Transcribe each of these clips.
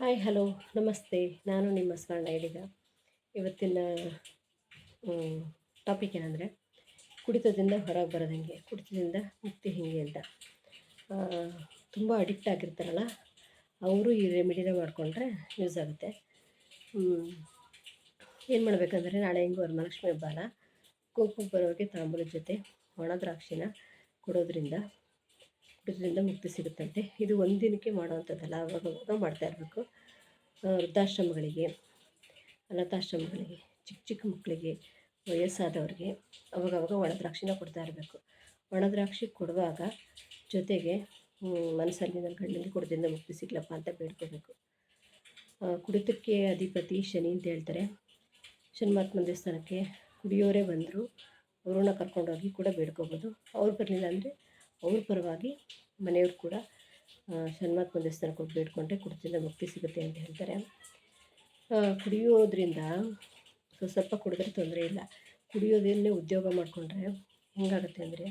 Hi, hello, ನಮಸ್ತೆ. ನಾನು ನಿಮ್ಮ ಸ್ವರ್ಣ ಇದೀಗ ಇವತ್ತಿನ ಟಾಪಿಕ್ ಏನಂದರೆ, ಕುಡಿತದಿಂದ ಹೊರಗೆ ಬರೋದಂಗೆ, ಕುಡಿತದಿಂದ ಮುಕ್ತಿ ಹೇಗೆ ಅಂತ. ತುಂಬ ಅಡಿಕ್ಟ್ ಆಗಿರ್ತಾರಲ್ಲ, ಅವರು ಈ ರೆಮಿಡಿನ ಮಾಡಿಕೊಂಡ್ರೆ ಯೂಸ್ ಆಗುತ್ತೆ. ಏನು ಮಾಡಬೇಕಂದ್ರೆ, ನಾಳೆ ಹೆಂಗು ವರಮಹಾಲಕ್ಷ್ಮಿ ಹಬ್ಬ ಕೋಪಕ್ಕೆ ಕುಂಕುಮ ಬರೋರಿಗೆ ತಾಂಬೂಲದ ಜೊತೆ ಒಣ ದ್ರಾಕ್ಷಿನ ಕೊಡೋದ್ರಿಂದ ಕುಡಿತದಿಂದ ಮುಕ್ತಿ ಸಿಗುತ್ತಂತೆ. ಇದು ಒಂದಿನಕ್ಕೆ ದಿನಕ್ಕೆ ಮಾಡುವಂಥದ್ದಲ್ಲ, ಅವಾಗ ಅವಾಗ ಮಾಡ್ತಾ ಇರಬೇಕು. ವೃದ್ಧಾಶ್ರಮಗಳಿಗೆ, ಅನಾಥಾಶ್ರಮಗಳಿಗೆ, ಚಿಕ್ಕ ಚಿಕ್ಕ ಮಕ್ಕಳಿಗೆ, ವಯಸ್ಸಾದವ್ರಿಗೆ ಅವಾಗವಾಗ ಒಣ ದ್ರಾಕ್ಷಿನ ಕೊಡ್ತಾ ಇರಬೇಕು. ಒಣ ದ್ರಾಕ್ಷಿ ಕೊಡುವಾಗ ಜೊತೆಗೆ ಮನಸ್ಸಲ್ಲಿ ನನ್ನ ಗಂಡನಿಗೆ ಕೊಡದಿಂದ ಮುಕ್ತಿ ಸಿಗ್ಲಪ್ಪ ಅಂತ ಬೇಡ್ಕೋಬೇಕು. ಕುಡಿತಕ್ಕೆ ಅಧಿಪತಿ ಶನಿ ಅಂತ ಹೇಳ್ತಾರೆ. ಶನಿಮಾತ್ಮ ದೇವಸ್ಥಾನಕ್ಕೆ ಕುಡಿಯೋರೇ ಬಂದರು ಅವ್ರನ್ನ ಕರ್ಕೊಂಡೋಗಿ ಕೂಡ ಬೇಡ್ಕೋಬೋದು. ಅವ್ರು ಬರಲಿಲ್ಲ ಅಂದರೆ ಅವ್ರ ಪರವಾಗಿ ಮನೆಯವ್ರು ಕೂಡ ಶನ್ಮಾತ್ಮ ದೇವಸ್ಥಾನಕ್ಕೆ ಹೋಗಿ ಬೇಡ್ಕೊಂಡ್ರೆ ಕುಡಿತದಿಂದ ಮುಕ್ತಿ ಸಿಗುತ್ತೆ ಅಂತ ಹೇಳ್ತಾರೆ. ಕುಡಿಯೋದ್ರಿಂದ ಸ್ವಲ್ಪ ಕುಡಿದ್ರೆ ತೊಂದರೆ ಇಲ್ಲ. ಕುಡಿಯೋದನ್ನೇ ಉದ್ಯೋಗ ಮಾಡಿಕೊಂಡ್ರೆ ಹೆಂಗಾಗುತ್ತೆ ಅಂದರೆ,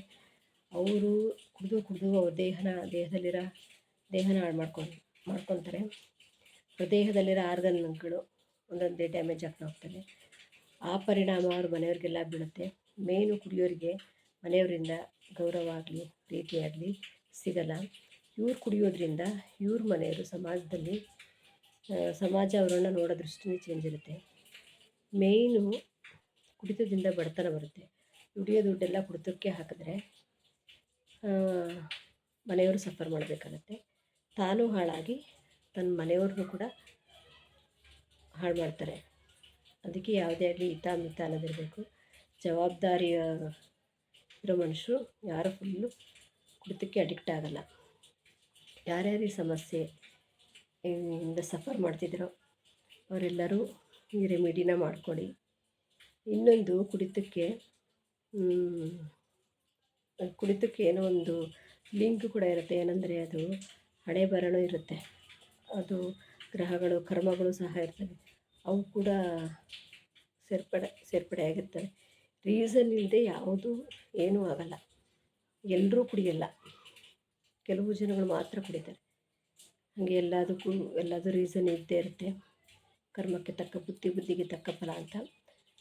ಅವರು ಕುಡಿದು ಕುಡಿದು ಅವ್ರ ದೇಹನ, ದೇಹದಲ್ಲಿರೋ ದೇಹನ ಹಾಳು ಮಾಡ್ಕೊಂಡು, ಮಾಡ್ಕೊತಾರೆ. ದೇಹದಲ್ಲಿರೋ ಆರ್ಗನ್ಗಳು ಒಂದೊಂದೇ ಡ್ಯಾಮೇಜ್ ಆಗ್ತಾ ಹೋಗ್ತದೆ ಆ ಪರಿಣಾಮ ಅವ್ರ ಮನೆಯವ್ರಿಗೆಲ್ಲ ಬೀಳುತ್ತೆ. ಮೇನು ಕುಡಿಯೋರಿಗೆ ಮನೆಯವರಿಂದ ಗೌರವ ಆಗಲಿ ಪ್ರೀತಿಯಾಗಲಿ ಸಿಗಲ್ಲ. ಇವ್ರು ಕುಡಿಯೋದ್ರಿಂದ ಇವ್ರ ಮನೆಯವರು ಸಮಾಜದಲ್ಲಿ ಸಮಾಜ ಅವರನ್ನು ನೋಡೋ ದೃಷ್ಟಿನೇ ಚೇಂಜ್ ಇರುತ್ತೆ. ಮೇಯ್ನು ಕುಡಿತದಿಂದ ಬಡತನ ಬರುತ್ತೆ. ದುಡಿಯೋ ದುಡ್ಡೆಲ್ಲ ಕುಡಿತಕ್ಕೆ ಹಾಕಿದ್ರೆ ಮನೆಯವರು ಸಫರ್ ಮಾಡಬೇಕಾಗತ್ತೆ. ತಾನು ಹಾಳಾಗಿ ತನ್ನ ಮನೆಯವ್ರನ್ನೂ ಕೂಡ ಹಾಳು ಮಾಡ್ತಾರೆ. ಅದಕ್ಕೆ ಯಾವುದೇ ಆಗಲಿ ಹಿತ ಮಿತ ಅನ್ನೋದಿರಬೇಕು. ಜವಾಬ್ದಾರಿಯ ಇರೋ ಮನುಷ್ಯರು ಯಾರು ಫುಲ್ಲು ಕುಡಿತಕ್ಕೆ ಅಡಿಕ್ಟ್ ಆಗಲ್ಲ. ಯಾರ್ಯಾರು ಈ ಸಮಸ್ಯೆ, ಇಂದ ಸಫರ್ ಮಾಡ್ತಿದ್ದೀರೋ ಅವರೆಲ್ಲರೂ ಈ ರೆಮಿಡಿನ ಮಾಡ್ಕೊಳ್ಳಿ ಇನ್ನೊಂದು ಕುಡಿತಕ್ಕೆ ಕುಡಿತಕ್ಕೆ ಏನೋ ಒಂದು ಲಿಂಕ್ ಕೂಡ ಇರುತ್ತೆ. ಏನಂದರೆ ಅದು ಹಣೆ ಬರಣು ಇರುತ್ತೆ. ಅದು ಗ್ರಹಗಳು, ಕರ್ಮಗಳು ಸಹ ಇರ್ತವೆ. ಅವು ಕೂಡ ಸೇರ್ಪಡೆ ಸೇರ್ಪಡೆ ಆಗಿರ್ತವೆ ರೀಸನ್ ಇಲ್ಲದೆ ಯಾವುದೂ ಏನೂ ಆಗಲ್ಲ. ಎಲ್ಲರೂ ಕುಡಿಯಲ್ಲ. ಕೆಲವು ಜನಗಳು ಮಾತ್ರ ಕುಡಿತಾರೆ. ಹಾಗೆ ಎಲ್ಲದಕ್ಕೂ ಎಲ್ಲದೂ ರೀಸನ್ ಇದ್ದೇ ಇರುತ್ತೆ. ಕರ್ಮಕ್ಕೆ ತಕ್ಕ ಬುದ್ಧಿ, ಬುದ್ಧಿಗೆ ತಕ್ಕ ಫಲ ಅಂತ.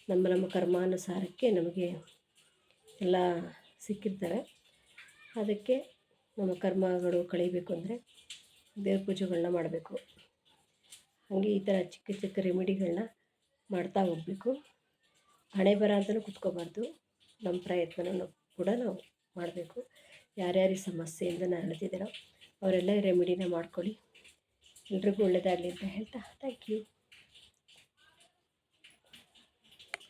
ನಮ್ಮ ನಮ್ಮ ಕರ್ಮಾನುಸಾರಕ್ಕೆ ನಮಗೆ ಎಲ್ಲ ಸಿಕ್ಕಿರ್ತವೆ ಅದಕ್ಕೆ ನಮ್ಮ ಕರ್ಮಗಳು ಕಳೀಬೇಕು ಅಂದರೆ ದೇವ್ರ ಪೂಜೆಗಳನ್ನ ಮಾಡಬೇಕು. ಹಾಗೆ ಈ ಥರ ಚಿಕ್ಕ ಚಿಕ್ಕ ರೆಮಿಡಿಗಳನ್ನ ಮಾಡ್ತಾ ಹೋಗಬೇಕು. ಹಣೆ ಬರ ಅಂತಲೂ ಕುತ್ಕೋಬಾರ್ದು. ನಮ್ಮ ಪ್ರಯತ್ನನೂ ಕೂಡ ನಾವು ಮಾಡಬೇಕು. ಯಾರ್ಯಾರಿಗೆ ಸಮಸ್ಯೆಯಿಂದ ನರಳುತ್ತಿದ್ದೀರೋ ಅವರೆಲ್ಲ ರೆಮಿಡಿನ ಮಾಡ್ಕೊಳ್ಳಿ. ಎಲ್ರಿಗೂ ಒಳ್ಳೆಯದಾಗಲಿ ಅಂತ ಹೇಳ್ತಾ ಥ್ಯಾಂಕ್ ಯು